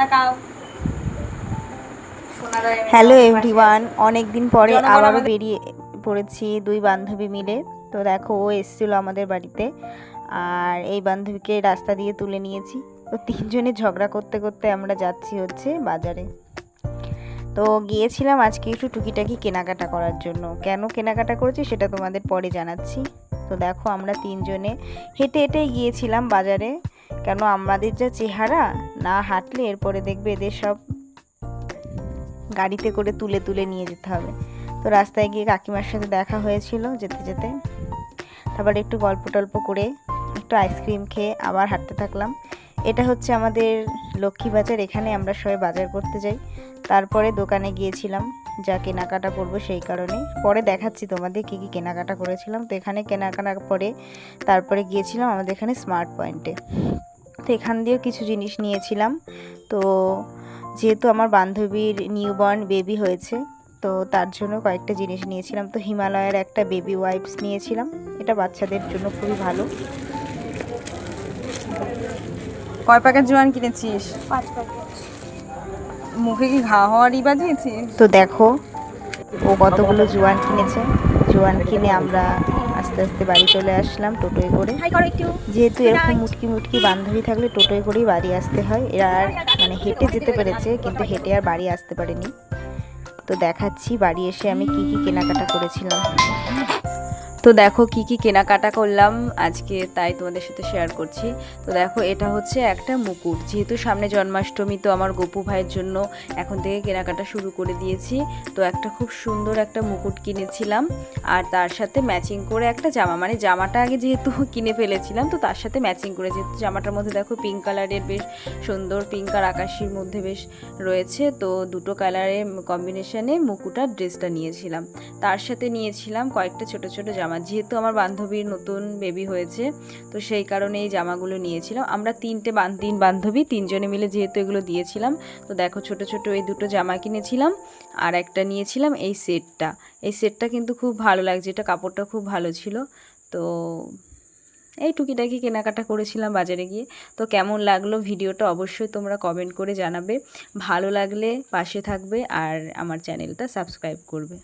তাকাও hello everyone অনেক দিন পরে আবারও বেরিয়ে পড়েছি দুই বান্ধবী মিলে। তো দেখো ও এসেছিল আমাদের বাড়িতে। আর এই বান্ধবীকে রাস্তা দিয়ে তুলে নিয়েছি। তো তিনজনে ঝগড়া করতে করতে আমরা যাচ্ছি হচ্ছে বাজারে। তো গিয়েছিলাম আজকে একটু টুকিটাকি কেনাকাটা করার জন্য। কেন কেনাকাটা করেছি সেটা তোমাদের পরে জানাচ্ছি। তো দেখো আমরা তিনজনে হেঁটে হেঁটে গিয়েছিলাম বাজারে। কেন আমাদের যা চেহারা, না হাঁটলে এরপরে দেখবে এদের সব গাড়িতে করে তুলে তুলে নিয়ে যেতে হবে। তো রাস্তায় গিয়ে কাকিমার সাথে দেখা হয়েছিল যেতে যেতে। তারপর একটু গল্প টল্প করে একটু আইসক্রিম খেয়ে আবার হাঁটতে থাকলাম। এটা হচ্ছে আমাদের লক্ষ্মী বাজার, এখানে আমরা সবাই বাজার করতে যাই। তারপরে দোকানে গিয়েছিলাম, যা কেনাকাটা করব সেই কারণে। পরে দেখাচ্ছি তোমাদের কী কী কেনাকাটা করেছিলাম। তো এখানে কেনাকাটা পরে তারপরে গিয়েছিলাম আমাদের এখানে স্মার্ট পয়েন্টে তো এখান দিয়েও কিছু জিনিস নিয়েছিলাম। তো যেহেতু আমার বান্ধবীর নিউবর্ন বেবি হয়েছে তো তার জন্য কয়েকটা জিনিস নিয়েছিলাম। তো হিমালয়ের একটা বেবি ওয়াইপস নিয়েছিলাম। এটা বাচ্চাদের জন্য খুবই ভালো। কয় প্যাকেট জোয়ান কিনেছিস? পাঁচ প্যাকেট। মুখে কি ঘা হওয়ারই বাজিয়েছিস তো দেখো ও কতগুলো জোয়ান কিনেছে। জোয়ান কিনে আমরা আস্তে আস্তে বাড়ি চলে আসলাম টোটোয় করে। যেহেতু এরকম মুটকি মুটকি বান্ধবী থাকলে টোটোয় করেই বাড়ি আসতে হয়। এরা আর মানে হেঁটে যেতে পেরেছে কিন্তু হেঁটে আর বাড়ি আসতে পারেনি। তো দেখাচ্ছি বাড়ি এসে আমি কি কি কেনাকাটা করেছিলাম। তো দেখো কি কি কেনাকাটা করলাম আজকে, তাই তোমাদের সাথে শেয়ার করছি। তো দেখো, এটা হচ্ছে একটা মুকুট। যেহেতু সামনে জন্মাষ্টমী, তো আমার গপু ভাইয়ের জন্য এখন থেকে কেনাকাটা শুরু করে দিয়েছি। তো একটা খুব সুন্দর একটা মুকুট কিনেছিলাম। আর তার সাথে ম্যাচিং করে একটা জামা। মানে জামাটা আগে যেহেতু কিনে ফেলেছিলাম, তো তার সাথে ম্যাচিং করে, যেহেতু জামাটার মধ্যে দেখো পিঙ্ক কালারের বেশ সুন্দর পিঙ্ক আর আকাশির মধ্যে বেশ রয়েছে, তো দুটো কালারের কম্বিনেশনে মুকুটার ড্রেসটা নিয়েছিলাম। তার সাথে নিয়েছিলাম কয়েকটা ছোট ছোট জামা যেহেতু আমার বান্ধবীর নতুন বেবি হয়েছে, তো সেই কারণে এই জামাগুলো নিয়েছিলাম। আমরা তিনটে তিন বান্ধবী, তিনজনে মিলে যেহেতু এগুলো দিয়েছিলাম, তো দেখো ছোট ছোট এই দুটো জামা কিনেছিলাম আর একটা নিয়েছিলাম এই সেটটা। এই সেটটা কিন্তু খুব ভালো লাগছে, এটা কাপড়টা খুব ভালো ছিল। তো এই টুকিটাকি কেনাকাটা করেছিলাম বাজারে গিয়ে। তো কেমন লাগল ভিডিওটা অবশ্যই তোমরা কমেন্ট করে জানাবে। ভালো লাগলে পাশে থাকবে আর আমার চ্যানেলটা সাবস্ক্রাইব করবে।